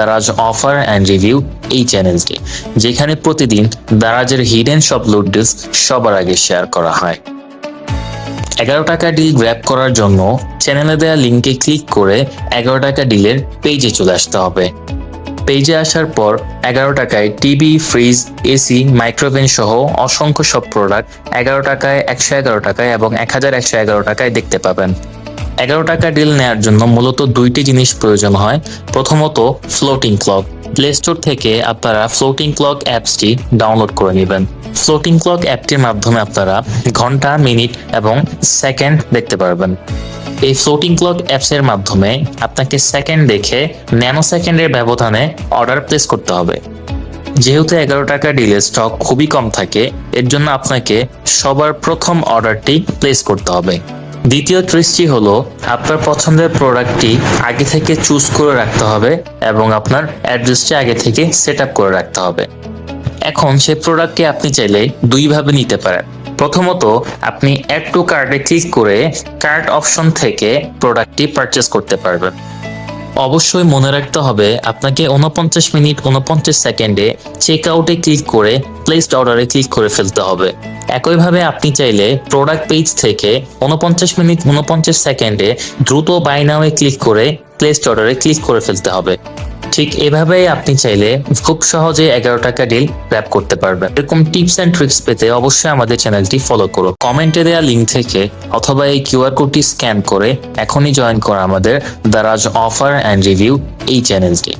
Daraz offer and review এই চ্যানেলটি যেখানে প্রতিদিন দারাজের হিডেন সব লুট ডিলস সবার আগে শেয়ার করা হয়। এগারো টাকা ডিল গ্র্যাব করার জন্য চ্যানেলে দেওয়া লিঙ্কে ক্লিক করে এগারো টাকা ডিলের পেজে চলে আসতে হবে। পেজে আসার পর এগারো টাকায় টিভি ফ্রিজ এসি মাইক্রোওভেন সহ অসংখ্য সব প্রোডাক্ট এগারো টাকায় একশো এগারো টাকায় এবং এক হাজার একশো এগারো টাকায় দেখতে পাবেন। এগারো টাকা ডিল নেয়ার জন্য মূলত দুইটি জিনিস প্রয়োজন হয়। প্রথমত ফ্লোটিং ক্লক প্লে স্টোর থেকে আপনারা ফ্লোটিং ক্লক অ্যাপসটি ডাউনলোড করে নেবেন। ফ্লোটিং ক্লক অ্যাপটির মাধ্যমে আপনারা ঘণ্টা, মিনিট এবং সেকেন্ড দেখতে পারবেন। এই ফ্লোটিং ক্লক অ্যাপসের মাধ্যমে আপনাকে সেকেন্ড দেখে ন্যানো সেকেন্ডের ব্যবধানে অর্ডার প্লেস করতে হবে। যেহেতু এগারো টাকা ডিলের স্টক খুবই কম থাকে, এর জন্য আপনাকে সবার প্রথম অর্ডারটি প্লেস করতে হবে। দ্বিতীয় ট্রিক্সটি হলো, আপনার পছন্দের প্রোডাক্টটি আগে থেকে চুজ করে রাখতে হবে এবং আপনার অ্যাড্রেসটি আগে থেকে সেট আপ করে রাখতে হবে। এখন সেই প্রোডাক্টটি আপনি চাইলে দুইভাবে নিতে পারেন। প্রথমত, আপনি অ্যাড টু কার্ডে ক্লিক করে কার্ট অপশন থেকে প্রোডাক্টটি পারচেস করতে পারবেন। অবশ্যই মনে রাখতে হবে, আপনাকে উনপঞ্চাশ মিনিট উনপঞ্চাশ সেকেন্ডে চেক আউটে ক্লিক করে প্লেসড অর্ডারে ক্লিক করে ফেলতে হবে। একইভাবে আপনি চাইলে প্রোডাক্ট পেজ থেকে উনপঞ্চাশ মিনিট উনপঞ্চাশ সেকেন্ডে দ্রুত বাই নাওয়ে ক্লিক করে প্লেসড অর্ডারে ক্লিক করে ফেলতে হবে। ঠিক এভাবেই আপনি চাইলে খুব সহজে এগারো টাকা ডিল র্যাপ করতে পারবেন। এরকম টিপস অ্যান্ড ট্রিক্স পেতে অবশ্যই আমাদের চ্যানেলটি ফলো করো কমেন্টে দেওয়া লিঙ্ক থেকে অথবা এই কিউআর কোডটি স্ক্যান করে এখনই জয়েন করো আমাদের দারাজ অফার অ্যান্ড রিভিউ এই চ্যানেলটি